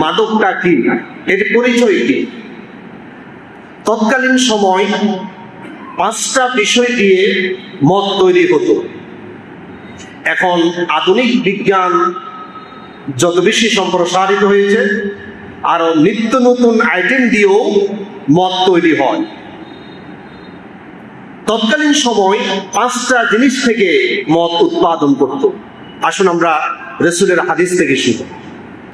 মাদকটা কি? এর পরিচয় কি তৎকালীন সময় পাঁচটা বিষয় দিয়ে মদ তৈরি হতো। এখন আধুনিক বিজ্ঞান যত বেশি সম্প্রসারিত হয়েছে, আরও নিত্য নতুন আইটেম দিয়েও মদ তৈরি হয়। তৎকালীন সময় পাঁচটা জিনিস থেকে মদ উৎপাদন করত। আসুন আমরা রসুলের হাদিস থেকে শুনি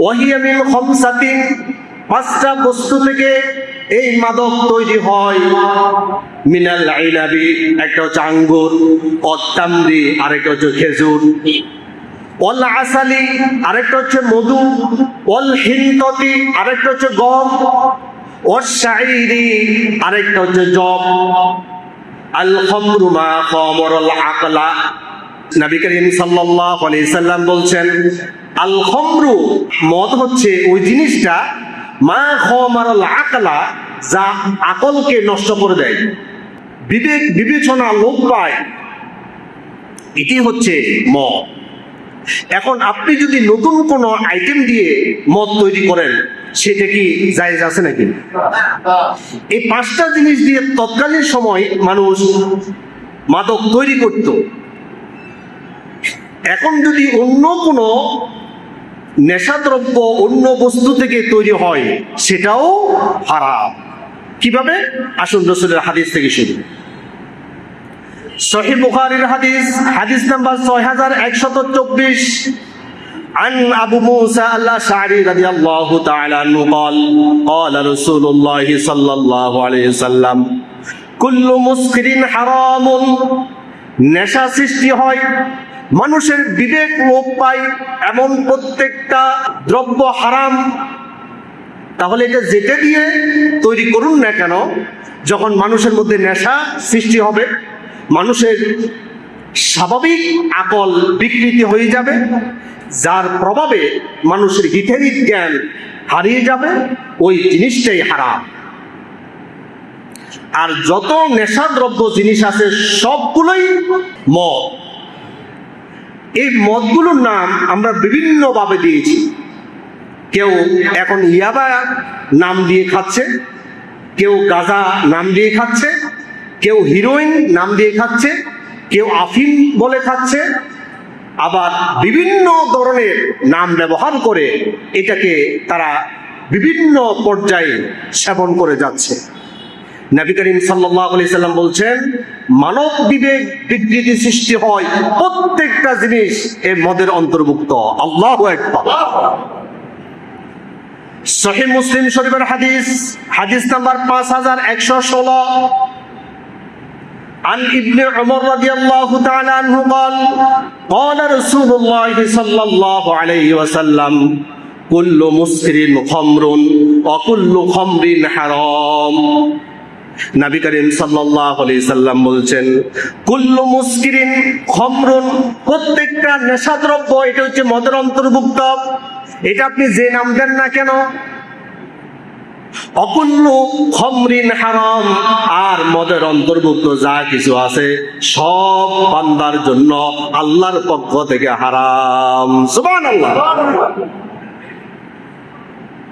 ওয়াহিয়া মিন পাঁচটা বস্তু থেকে এই মাদক তৈরি হয়। মিনাল আইনাবি একটা হচ্ছে আঙ্গুর অত্তামরি আরেকটা হচ্ছে খেজুর। অল আসালি, আরেকটা হচ্ছে মধু। অল হিন্ততি, আরেকটা হচ্ছে গম। ওর শাইরি, আরেকটা হচ্ছে জব। আল খমরু মা খমরল আকলা। নবী করিম সাল্লাল্লাহু আলাইহি সাল্লাম বলছেন আল খমরু মদ হচ্ছে ওই জিনিসটা, মা খমরল আকলা যা আকলকে নষ্ট করে দেয়। বিবেক, বিবেচনা লোপ পায়। এটি হচ্ছে মদ। এখন আপনি যদি নতুন কোনো আইটেম দিয়ে মদ তৈরি করেন, সেটা কি জায়েজ আছে নাকি? এই পাঁচটা জিনিস দিয়ে তৎকালীন সময় মানুষ মাদক তৈরি করত। এখন যদি অন্য কোনো নেশাদ্রব্য অন্য বস্তু থেকে তৈরি হয় সেটাও হারাম কিভাবে আসুন রসুলের হাদিস থেকে শুরু সহি বুখারীর হাদিস হাদিস নাম্বার ছয় হাজার একশত চব্বিশ عن أبو موسى الأشعري رضي الله تعالى عنه قال قال رسول الله صلى الله عليه وسلم كل مسكر حرام নেশা সৃষ্টি হয় মানুষের বিবেক লোপ পায় এমন প্রত্যেকটা দ্রব্য হারাম। তাহলে এটা যেটা দিয়ে তৈরি করুন না কেন, যখন মানুষের মধ্যে নেশা সৃষ্টি হবে, মানুষের স্বাভাবিক আকল বিকৃতি হয়ে যাবে, যার প্রভাবে মানুষের হিতেরিক জ্ঞান হারিয়ে যাবে, ওই জিনিসটাই হারাম। আর যত নেশাদ্রব্য জিনিস আছে, সবগুলোই মদ। এই মদগুলোর নাম আমরা বিভিন্নভাবে দিয়েছি। কেউ এখন ইয়াবা নাম দিয়ে খাচ্ছে, কেউ গাজা নাম দিয়ে খাচ্ছে, কেউ হিরোইন নাম দিয়ে খাচ্ছে, কেউ আফিম বলে খাচ্ছে, আবার বিভিন্ন ধরনের নাম ব্যবহার করে এটাকে তারা বিভিন্ন পর্যায়ে সেবন করে যাচ্ছে। নবী করিম সাল্লাল্লাহু আলাইহি সাল্লাম বলছেন মানব বিবেক বিকৃতি সৃষ্টি হয় প্রত্যেকটা জিনিস এর মদের অন্তর্ভুক্ত আল্লাহু আকবার সহি মুসলিম শরীফের হাদিস হাদিস নাম্বার পাঁচ হাজার একশো ষোলো عن ابن عمر رضي الله تعالى عنه قال قال رسول الله صلى الله عليه وسلم كل مسكر خمر وكل خمر حرام নবী করিম সাল্লাম বলছেন, কুল্লু মুসকিরিন খমরুন, প্রত্যেকটা নেশাদ্রব্য, এটা হচ্ছে মদের অন্তর্ভুক্ত। এটা আপনি যে নাম দেন না কেন? আর মদের অন্তর্ভুক্ত যা কিছু আছে, সব বান্দার জন্য আল্লাহর পক্ষ থেকে হারাম। সুবহানাল্লাহ।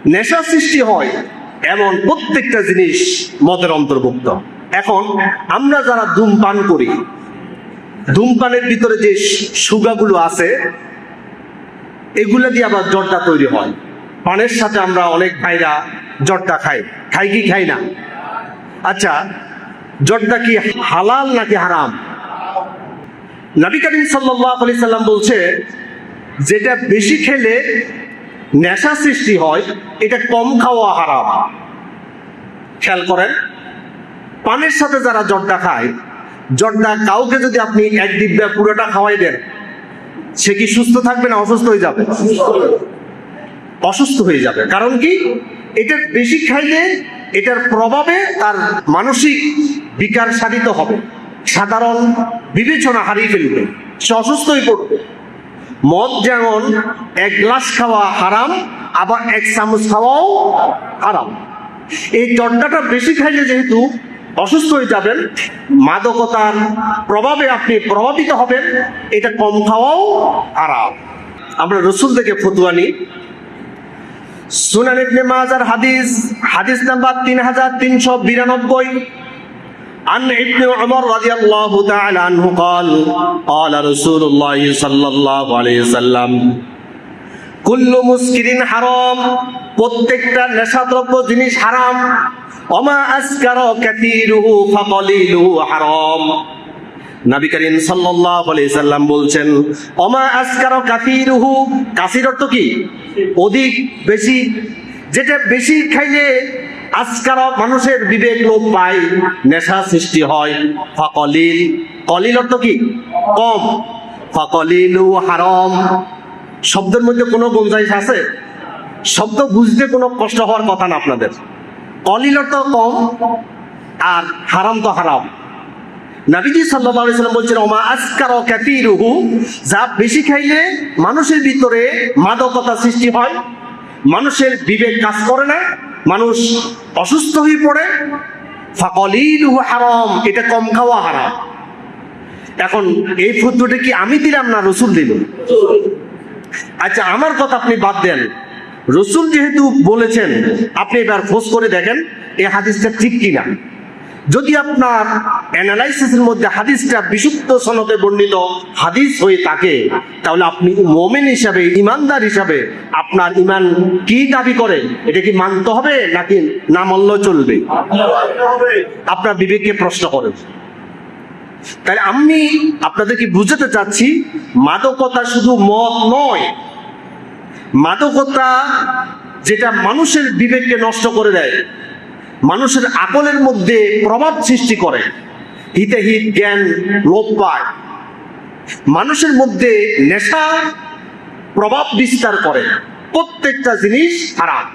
নেশা সৃষ্টি হয়। এমন প্রত্যেকটা জিনিস মদের অন্তর্ভুক্ত। এখন আমরা যারা ধূমপান করি, ধূমপানের ভিতরে যে সুগাগুলো আছে, এগুলো দিয়ে আবার জর্দা তৈরি হয়। পানের সাথে আমরা অনেক ভাইরা জর্দা খাই। খাই কি খাই না? আচ্ছা জর্দা কি হালাল নাকি হারাম? নবী করিম আলাইহি সাল্লাম বলছে, যেটা বেশি খেলে নেশা সৃষ্টি হয়, এটা কম খাওয়া হারাম। খেয়াল করেন, পানের সাথে যারা জর্দা খায়, জর্দা কাউকে যদি আপনি এক দিব্যা পুরোটা খাওয়াই দেন, সে কি সুস্থ থাকবে না অসুস্থ হয়ে যাবে? অসুস্থ হয়ে যাবে। কারণ কি? এটার বেশি খাইলে এটার প্রভাবে তার মানসিক বিকার সাধিত হবে। সাধারণ বিবেচনা হারিয়ে ফেলবে। সে অসুস্থ হয়ে পড়বে। মদ যেমন এক গ্লাস খাওয়া হারাম, আবার এক চামচ খাওয়াও হারাম। এই চর্চাটা বেশি খাইলে যেহেতু অসুস্থ হয়ে যাবেন, মাদকতার প্রভাবে আপনি প্রভাবিত হবেন, এটা কম খাওয়াও আরাম আমরা রসুল থেকে ফতুয়া নিই। সুনান ইবনে মাজার হাদিস হাদিস নাম্বার তিন হাজার তিনশো বিরানব্বই। عن ابن عمر رضي الله تعالى عنه قال قال رسول الله صلى الله عليه وسلم كل مسكر حرام প্রত্যেকটা নেশাদ্রব্য জিনিস হারাম অমা আসকার কাতিরুহু ফাকলিলুহু হারাম নবী করিম সাল্লাল্লাহু আলাইহি সাল্লাম বলছেন অমা আসকার কাতিরুহু কাসির অর্থ কি অধিক বেশি যেটা বেশি খাইলে আজকার মানুষের বিবেক লোপ পায়, নেশা সৃষ্টি হয়। ফাকলিল, কলিল অর্থ কি? কম। ফাকলিলু হারাম। শব্দের মধ্যে কোনো গুঞ্জাইশ আছে? শব্দ বুঝতে কোনো কষ্ট হওয়ার কথা না আপনাদের। কলিল অর্থ কম আর হারাম তো হারাম। নাবিজি সাল্লাম বলছেন, ওমা আসকার কাতিরুহু যা বেশি খাইলে মানুষের ভিতরে মাদকতা সৃষ্টি হয়, মানুষের বিবেক কাজ করে না। মানুষ অসুস্থ হয়ে পড়ে ফাকলিল হারাম, এটা কম খাওয়া হারাম। এখন এই ফুদ্রটা কি আমি দিলাম না রসুল দিল? আচ্ছা আমার কথা আপনি বাদ দেন। রসুল যেহেতু বলেছেন, আপনি এবার খোঁজ করে দেখেন এই হাদিসটা ঠিক কিনা? যদি আপনার অ্যানালাইসিসের মধ্যে হাদিসটা বিশুদ্ধ সনদে বর্ণিত হাদিস হয়ে থাকে, তাহলে আপনি মোমেন হিসাবে, ইমানদার হিসাবে আপনার ইমান কি দাবি করে? এটা কি মানতে হবে নাকি না মানলেও চলবে? আপনার বিবেককে প্রশ্ন করেন। তাই আমি আপনাদেরকে বুঝাতে চাচ্ছি, মাদকতা শুধু মদ নয়। মাদকতা যেটা মানুষের বিবেককে নষ্ট করে দেয়। মানুষের আকলের মধ্যে প্রভাব সৃষ্টি করে। হিতে হিত, জ্ঞান, লোপ পায়। মানুষের মধ্যে নেশা, প্রভাব বিস্তার করে। প্রত্যেকটা জিনিস খারাপ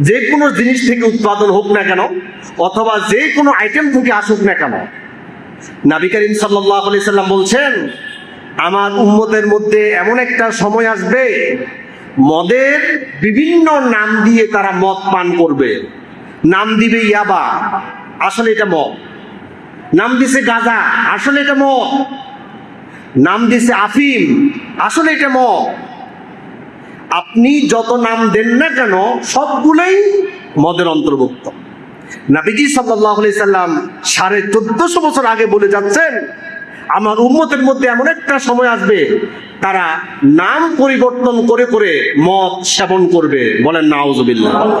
যে কোনো জিনিস থেকে উৎপাদন হোক না কেন, অথবা যে কোনো আইটেম থেকে আসুক না কেন, নাবি করিম সাল্লাহ আলি সাল্লাম বলছেন, আমার উম্মতের মধ্যে এমন একটা সময় আসবে, মদের বিভিন্ন নাম দিয়ে তারা মদ পান করবে। নাম দিবে ইয়াবা। আসলে এটা মদ। নাম দিছে গাজা। আসলে এটা মদ। নাম দিছে আফিম। আসলে এটা মদ। আপনি যত নাম দেন না কেন, সবগুলোই মদের অন্তর্ভুক্ত। নাবিজি সাল্লাম সাড়ে চোদ্দশো বছর আগে বলে যাচ্ছেন, আমার উম্মতের মধ্যে এমন একটা সময় আসবে, তারা নাম পরিবর্তন করে করে মদ সেবন করবে। বলেন, নাউজুবিল্লাহ।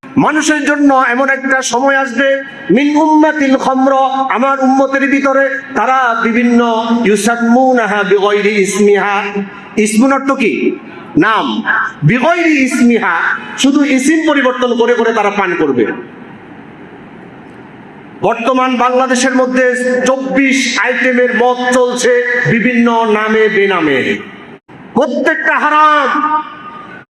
মানুষের জন্য এমন একটা সময় আসবে, মিন উম্মাতিল খমর, আমার উম্মতের ভিতরে, তারা বিভিন্ন ইউসাম্মুনাহা বিগয়রি ইসমিহা। ইসমুন অর্থ কি? নাম। বিগয়রি ইসমিহা, শুধু ইসিম পরিবর্তন করে করে তারা পান করবে। বর্তমান বাংলাদেশের মধ্যে চব্বিশ আইটেমের মদ চলছে বিভিন্ন নামে বেনামে। প্রত্যেকটা হারাম।